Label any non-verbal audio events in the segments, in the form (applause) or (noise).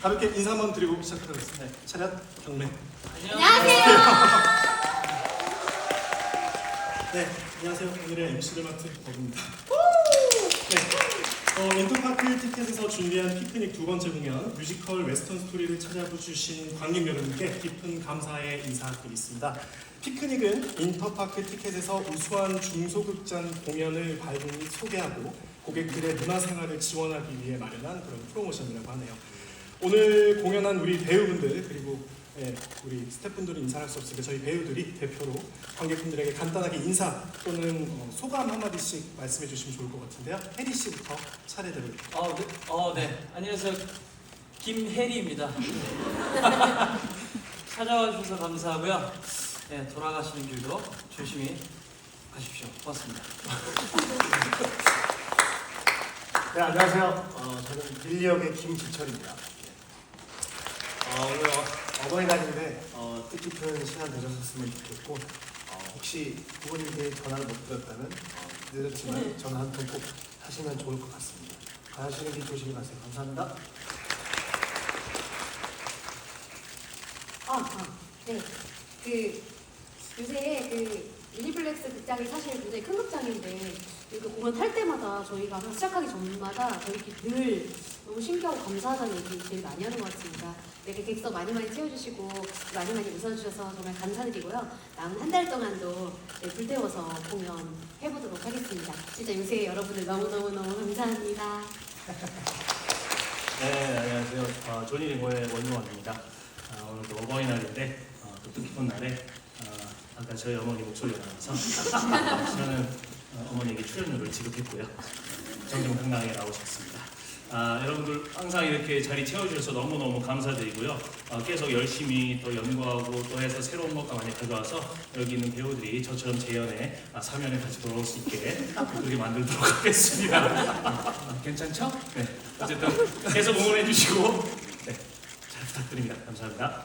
가볍게 인사 한번 드리고 시작하겠습니다. 네, 차렷 경례. 안녕하세요. (laughs) 네, 안녕하세요. 오늘의 MC를 맡은 버입니다 네, 어, 인터파크 티켓에서 준비한 피크닉 두 번째 공연 뮤지컬 웨스턴 스토리를 찾아주신 관객 여러분께 깊은 감사의 인사드리겠습니다. 피크닉은 인터파크 티켓에서 우수한 중소극장 공연을 발굴 및 소개하고 고객들의 문화생활을 지원하기 위해 마련한 그런 프로모션이라고 하네요. 오늘 공연한 우리 배우분들 그리고 예, 우리 스태프분들은 인사할 수 없으니까 저희 배우들이 대표로 관객분들에게 간단하게 인사 또는 어, 소감 한마디씩 말씀해 주시면 좋을 것 같은데요. 혜리 씨부터 차례대로 어, 네, 어, 네. 안녕하세요. 김혜리입니다. (laughs) 찾아와 주셔서 감사하고요. 네, 돌아가시는 길도 조심히 가십시오. 고맙습니다. 네, 안녕하세요. 어, 저는 빌리 역의 김지철입니다. 어, 오늘 어, 어버이날인데 어, 뜻깊은 시간 되셨으면 좋겠고 어, 혹시 부모님께 전화를 못 드렸다면 어, 늦었지만 전화 한 통 꼭 하시면 좋을 것 같습니다. 가시는 길 조심히 가세요. 감사합니다. 아, 아, 네. 그 요새 그 유니플렉스 극장이 사실 굉장히 큰 극장인데 이거 공연 탈 때마다 저희가 항상 시작하기 전마다 저희끼리 늘 너무 신기하고 감사하다는 얘기 제일 많이 하는 것 같습니다. 네, 그 객석 많이 많이 채워주시고 많이 많이 웃어주셔서 정말 감사드리고요. 남은 한 달 동안도 네, 불태워서 공연 해보도록 하겠습니다. 진짜 요새 여러분들 너무너무너무 감사합니다. (laughs) 네, 안녕하세요. 어, 조니 링고의 원유원입니다. 아, 오늘도 어버이날인데 어, 또 뜻깊은 날에 어, 아까 저희 어머니 목소리가 나와서 어, 저는 어, 어머니에게 출연료를 지급했고요. 정정 당당하게 나오셨습니다. 아, 여러분들 항상 이렇게 자리 채워주셔서 너무너무 감사드리고요. 어, 계속 열심히 또 연구하고 또 해서 새로운 것과 많이 가져와서 여기 있는 배우들이 저처럼 재연에 아, 사면에 다시 돌아올 수 있게 그렇게 만들도록 (laughs) 하겠습니다. 아, 괜찮죠? 네. 어쨌든 계속 응원해 주시고 네, 잘 부탁드립니다. 감사합니다.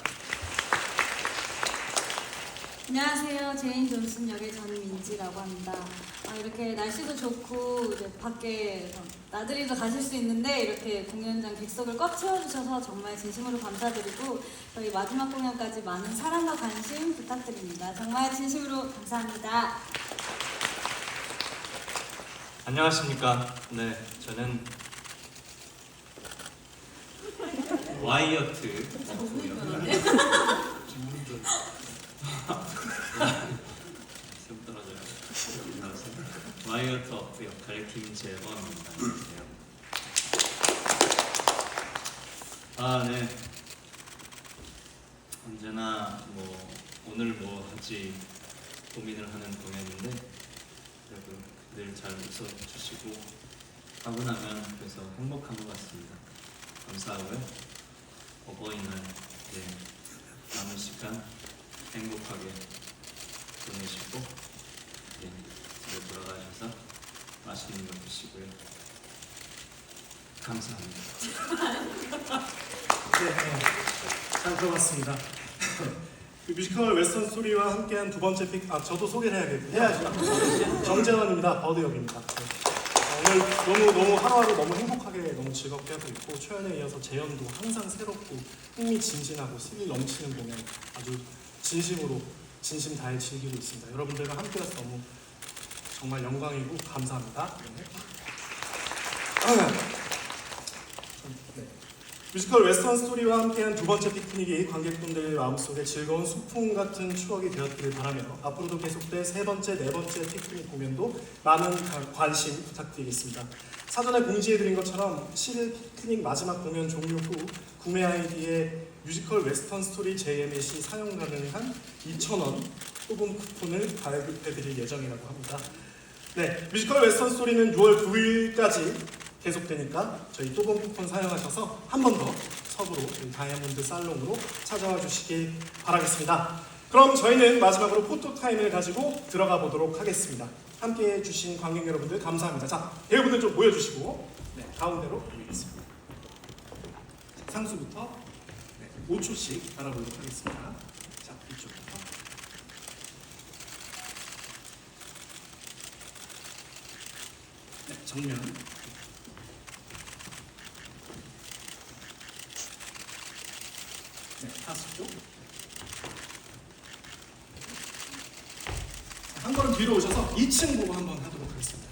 안녕하세요. 제인 존슨 역의 전민지라고 합니다. 아, 이렇게 날씨도 좋고 이제 밖에 나들이도 가실 수 있는데 이렇게 공연장 객석을 꽉 채워주셔서 정말 진심으로 감사드리고 저희 마지막 공연까지 많은 사랑과 관심 부탁드립니다. 정말 진심으로 감사합니다. 안녕하십니까. 네, 저는 와이어트 (laughs) 좀 떨어져요. 와이어트 어프 역할 김재범입니다. 안녕하세요. 아, 네. 언제나 뭐 오늘 뭐 할지 고민을 하는 공연인데 그래도 늘잘 웃어주시고 하고 나면 그래서 행복한 것 같습니다. 감사하고요. 어버이날 네, 남은 시간 행복하게 보내시고 네, 집에 돌아가셔서 맛있는 거 드시고요. 감사합니다. (laughs) 네, 네. 잘 들어봤습니다. (laughs) 그 뮤지컬 웨스턴 스토리와 함께한 두 번째 픽, 아 저도 소개를 해야겠군요. 해야죠. (laughs) 정재원입니다. 버드 역입니다. 네. 어, 오늘 너무 너무 하루하루 너무 행복하게 너무 즐겁게 하고 있고 초연에 이어서 재연도 항상 새롭고 흥미진진하고 스릴 넘치는 공연 아주 진심으로 진심 다해 즐기고 있습니다. 여러분들과 함께해서 너무 정말 영광이고 감사합니다. 네. 네. (clears throat) 뮤지컬 웨스턴 스토리와 함께한 두 번째 피크닉이 관객분들 마음속에 즐거운 소풍 같은 추억이 되었기를 바라며 앞으로도 계속될 세 번째, 네 번째 피크닉 공연도 많은 가- 관심 부탁드리겠습니다. 사전에 공지해드린 것처럼 10일 피크닉 마지막 공연 종료 후 구매 아이디에 뮤지컬 웨스턴 스토리 JMA 시 사용 가능한 2,000원 뽑은 쿠폰을 발급해드릴 예정이라고 합니다. 네, 뮤지컬 웨스턴 스토리는 6월 9일까지 계속되니까 저희 또봉 쿠폰 사용하셔서 한 번더 저희 다이아몬드 살롱으로 찾아와 주시길 바라겠습니다. 그럼 저희는 마지막으로 포토 타임을 가지고 들어가 보도록 하겠습니다. 함께 해주신 관객 여러분들 감사합니다. 자, 배우분들 좀 모여주시고 네, 가운데로 모이겠습니다. 상수부터 네, 5초씩 알아보도록 하겠습니다. 자, 이쪽부터. 네, 정면. 네, 하시죠. 한 걸음 뒤로 오셔서 2층 보고 한번 하도록 하겠습니다.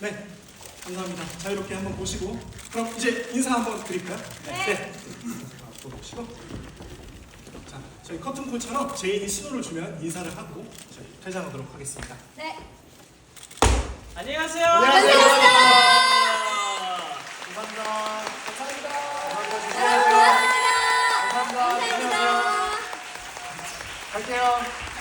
네, 감사합니다. 자유롭게 한번 보시고 그럼 이제 인사 한번 드릴까요? 네. 앞으로 오시고 자, 저희 커튼콜처럼 제인이 신호를 주면 인사를 하고 저희 퇴장하도록 하겠습니다. 네. 안녕히 가세요. 안녕하세요. 감사합니다. 감사합니다. 고맙습니다. 감사합니다. 안녕하세요. 갈게요.